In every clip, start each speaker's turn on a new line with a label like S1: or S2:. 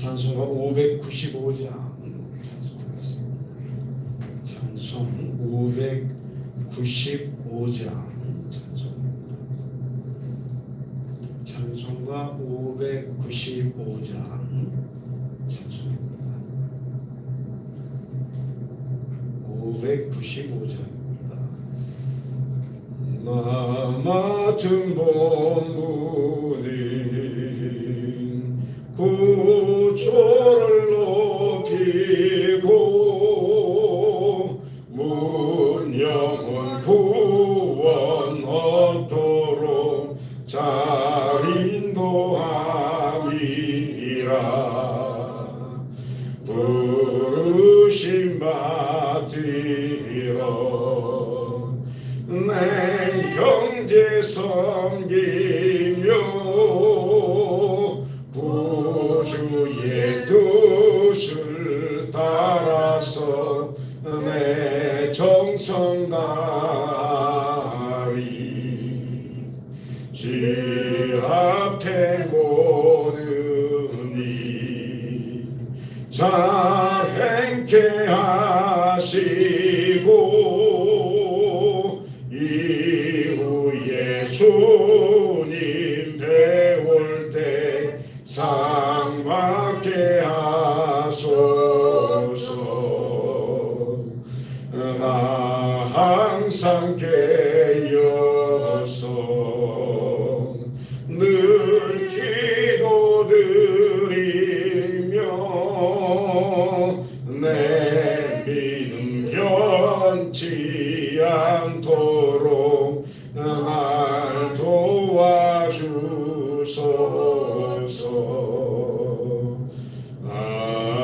S1: 찬송가 595장 찬송 595장 찬송입니다. 찬송가 595장 찬송입니다. 595장입니다. 나 맡은 본분 구조를 높이 주의 뜻을 따라서 내 정성 다하리 주 앞에 모으니 잘 행케 하시 드리며 내 믿음 변치 않도록 날 도와주소서. 아멘.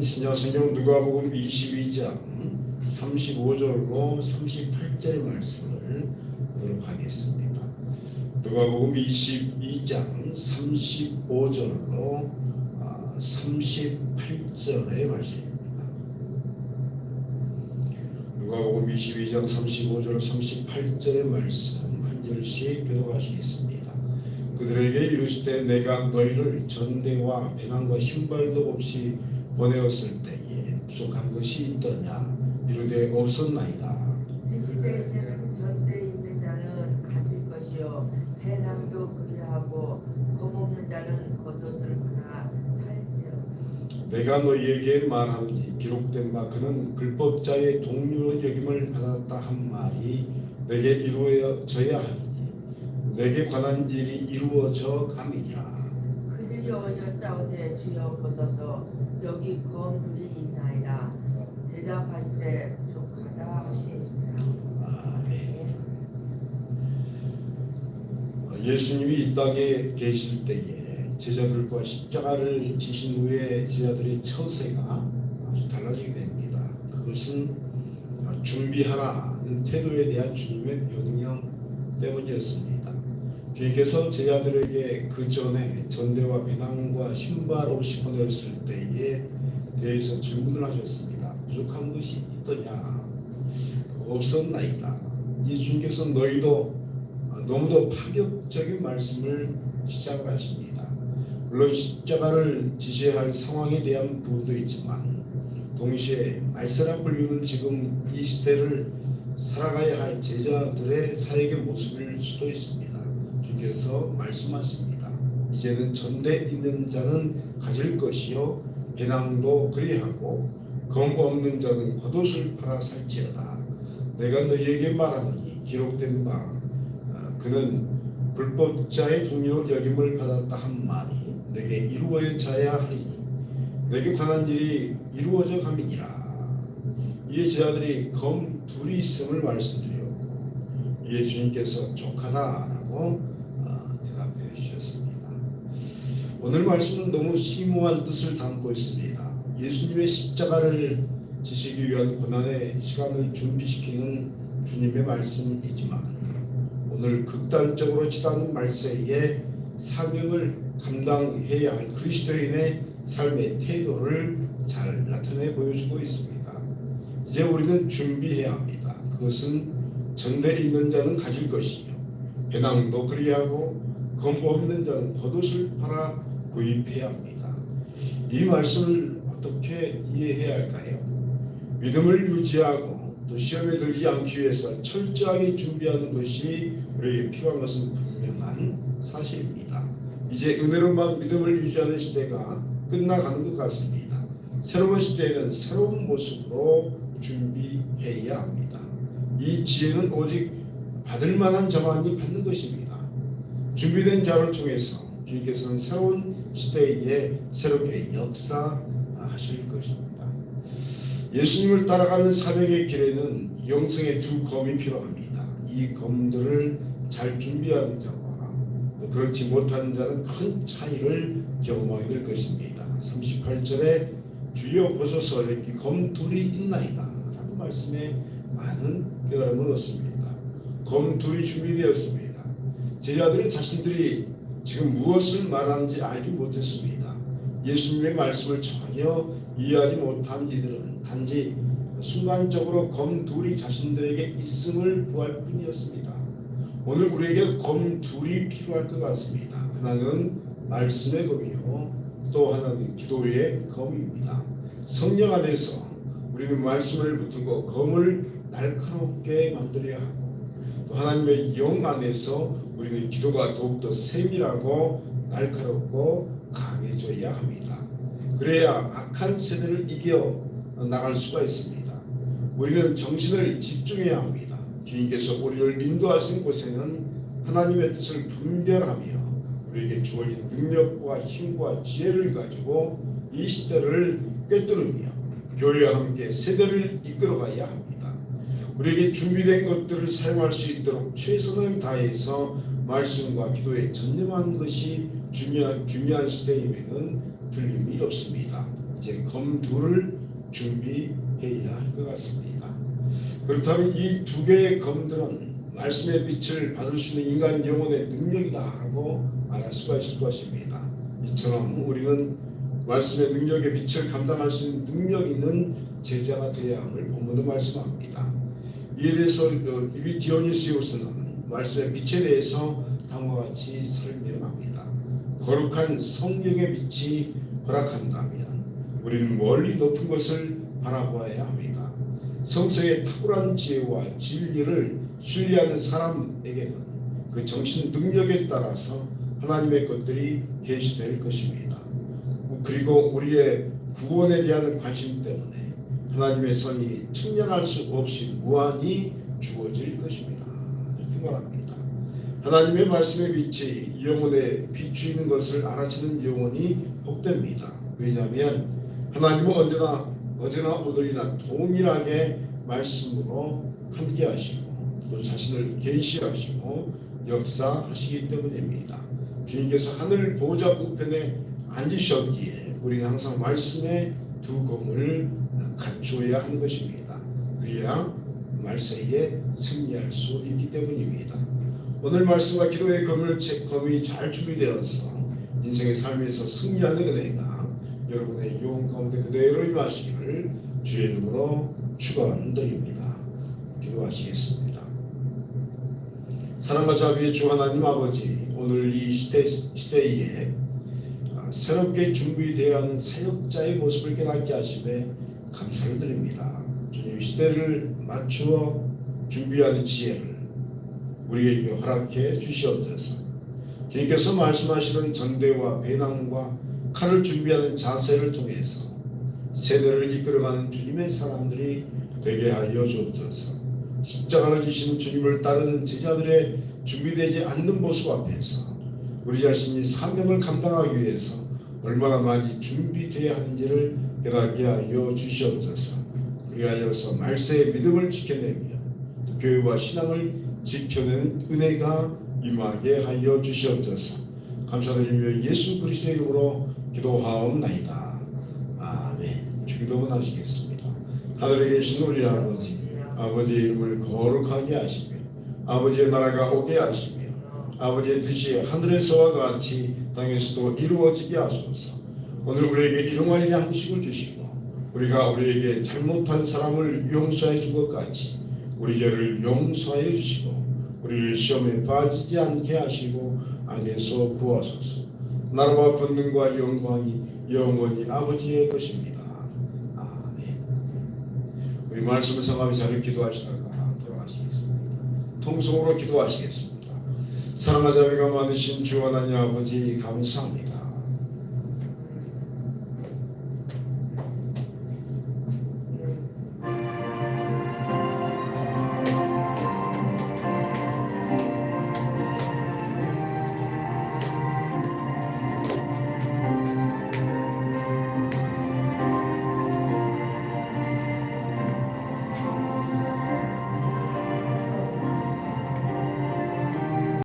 S1: 신약성경 누가복음 22장 35절로 38절의 말씀을 보도록 하겠습니다. 누가복음 22장 35절로 38절의 말씀입니다. 누가복음 22장 35절 38절의 말씀 한 절씩 교독하시겠습니다. 그들에게 이르시되 내가 너희를 전대와 배낭과 신발도 없이 보내었을 때에 부족한 것이 있더냐 이르되 없었나이다.
S2: 이 시대에는 전대 있는 자는 가질 것이요 배낭도 그리하고 검없는 자는 겉옷을 하나 살지요
S1: 내가 너희에게 말하노니 기록된 바 그는 불법자의 동료 여김을 받았다 한 말이 내게 이루어져야 하니 내게 관한 일이 이루어져 감이니라.
S2: 그들이 어여 짜오되 주여 보소서 여기 검들이 있나이다 하시니라
S1: 아멘. 예수님이 이 땅에 계실 때에 제자들과 십자가를 지신 후에 제자들의 처세가 아주 달라지게 됩니다. 그것은 준비하라는 태도에 대한 주님의 명령 때문이었습니다. 주님께서 제자들에게 그 전에 전대와 배낭과 신발 없이 보냈을 때에 대해서 질문을 하셨습니다. 부족한 것이 있더냐? 없었나이다. 이 주님께서 너희도 너무도 파격적인 말씀을 시작을 하십니다. 물론 십자가를 지시할 상황에 대한 부분도 있지만 동시에 말세라 불리는 지금 이 시대를 살아가야 할 제자들의 사역의 모습일 수도 있습니다. 주께서 말씀하십니다. 이제는 전대 있는 자는 가질 것이요 배낭도 그리하고 검 없는 자는 겉옷을 팔아 살지어다. 내가 너희에게 말하노니 기록된 바 어, 그는 불법자의 동료 여김을 받았다 한 말이 내게 이루어져야 하리니 내게 관한 일이 이루어져 감이니라. 이에 제자들이 검 둘이 있음을 말씀드렸고 이에 주님께서 족하다라고 어, 대답해 주셨습니다. 오늘 말씀은 너무 심오한 뜻을 담고 있습니다. 예수님의 십자가를 지시기 위한 고난의 시간을 준비시키는 주님의 말씀이지만 오늘 극단적으로 치닫는 말세에 사명을 감당해야 할 그리스도인의 삶의 태도를 잘 나타내 보여주고 있습니다. 이제 우리는 준비해야 합니다. 그것은 전대 있는 자는 가질 것이요 배낭도 그리하고 검 없는 자는 겉옷을 팔아 구입해야 합니다. 이 말씀을 어떻게 이해해야 할까요? 믿음을 유지하고 또 시험에 들지 않기 위해서 철저하게 준비하는 것이 우리에게 필요한 것은 분명한 사실입니다. 이제 은혜로만 믿음을 유지하는 시대가 끝나가는 것 같습니다. 새로운 시대에는 새로운 모습으로 준비해야 합니다. 이 지혜는 오직 받을 만한 자만이 받는 것입니다. 준비된 자를 통해서 주님께서는 새로운 시대에 새롭게 역사 하실 것입니다. 예수님을 따라가는 사명의 길에는 영성의 두 검이 필요합니다. 이 검들을 잘 준비하는 자와 또 그렇지 못하는 자는 큰 차이를 경험하게 될 것입니다. 38절에 주여 보소서 이렇게 검 둘이 있나이다 라고 말씀에 많은 깨달음을 얻습니다. 검 둘이 준비되었습니다. 제자들은 자신들이 지금 무엇을 말하는지 알지 못했습니다. 예수님의 말씀을 전혀 이해하지 못한 이들은 단지 순간적으로 검 둘이 자신들에게 있음을 구할 뿐이었습니다. 오늘 우리에게 검 둘이 필요할 것 같습니다. 하나는 말씀의 검이요, 또 하나는 기도의 검입니다. 성령 안에서 우리는 말씀을 붙들고 검을 날카롭게 만들어야 하고 또 하나님의 영 안에서 우리는 기도가 더욱더 세밀하고 날카롭고 강해져야 합니다. 그래야 악한 세대를 이겨 나갈 수가 있습니다. 우리는 정신을 집중해야 합니다. 주님께서 우리를 인도하신 곳에는 하나님의 뜻을 분별하며 우리에게 주어진 능력과 힘과 지혜를 가지고 이 시대를 꿰뚫으며 교회와 함께 세대를 이끌어가야 합니다. 우리에게 준비된 것들을 사용할 수 있도록 최선을 다해서 말씀과 기도에 전념하는 것이 중요한 중요한 시대임에는 틀림이 없습니다. 이제 검두를 준비해야 할 것 같습니다. 그렇다면 이 두 개의 검들은 말씀의 빛을 받을 수 있는 인간 영혼의 능력이다라고 말할 수가 있을 것입니다. 이처럼 우리는 말씀의 능력의 빛을 감당할 수 있는 능력 있는 제자가 되어야 함을 본문도 말씀합니다. 이에 대해서 어, 이 디오니시우스는 말씀의 빛에 대해서 다음과 같이 설명합니다. 거룩한 성령의 빛이 허락한다면 우리는 멀리 높은 것을 바라보아야 합니다. 성서의 탁월한 지혜와 진리를 신뢰하는 사람에게는 그 정신 능력에 따라서 하나님의 것들이 계시될 것입니다. 그리고 우리의 구원에 대한 관심 때문에 하나님의 선이 측량할 수 없이 무한히 주어질 것입니다. 말합니다. 하나님의 말씀의 빛이 영혼에 비추이는 것을 알아채는 영혼이 복됩니다. 왜냐하면 하나님은 언제나 어제나 오늘이나 동일하게 말씀으로 함께하시고 또 자신을 계시하시고 역사하시기 때문입니다. 주님께서 하늘 보좌 우편에 앉으셨기에 우리는 항상 말씀의 두 검을 갖추어야 하는 것입니다. 그래야 말세에 승리할 수 있기 때문입니다. 오늘 말씀과 기도의 검을 검이 잘 준비되어서 인생의 삶에서 승리하는 은혜가 여러분의 영 가운데 그대로 임하시기를 주의 이름으로 축원드립니다. 기도하시겠습니다. 사랑과 자비의 주 하나님 아버지 오늘 이 시대, 시대에 아, 새롭게 준비되어야 하는 사역자의 모습을 깨닫게 하심에 감사를 드립니다. 시대를 맞추어 준비하는 지혜를 우리에게 허락해 주시옵소서. 주님께서 말씀하시는 전대와 배낭과 칼을 준비하는 자세를 통해서 세대를 이끌어가는 주님의 사람들이 되게 하여 주옵소서. 십자가를 지시는 주님을 따르는 제자들의 준비되지 않는 모습 앞에서 우리 자신이 사명을 감당하기 위해서 얼마나 많이 준비되어야 하는지를 깨닫게 하여 주시옵소서. 그리하여서 말세의 믿음을 지켜내며 또 교회와 신앙을 지켜내는 은혜가 임하게 하여 주시옵소서. 감사드리며 예수 그리스도의 이름으로 기도하옵나이다. 아멘. 주기도문 하시겠습니다. 하늘에 계신 우리 아버지, 아버지의 이름을 거룩하게 하시며 아버지의 나라가 오게 하시며 아버지의 뜻이 하늘에서와 같이 땅에서도 이루어지게 하소서. 오늘 우리에게 일용할 양식을 주시고 우리가 우리에게 잘못한 사람을 용서해 준 것 같이 우리 죄를 용서해 주시고 우리를 시험에 빠지지 않게 하시고 악에서 구하소서. 나라와 권능과 영광이 영원히 아버지의 것입니다. 아멘. 우리 말씀을 성함이 잘 기도하시다가 돌아가시겠습니다. 통성으로 기도하시겠습니다. 사랑하자비가 많으신 주 하나님 아버지 감사합니다.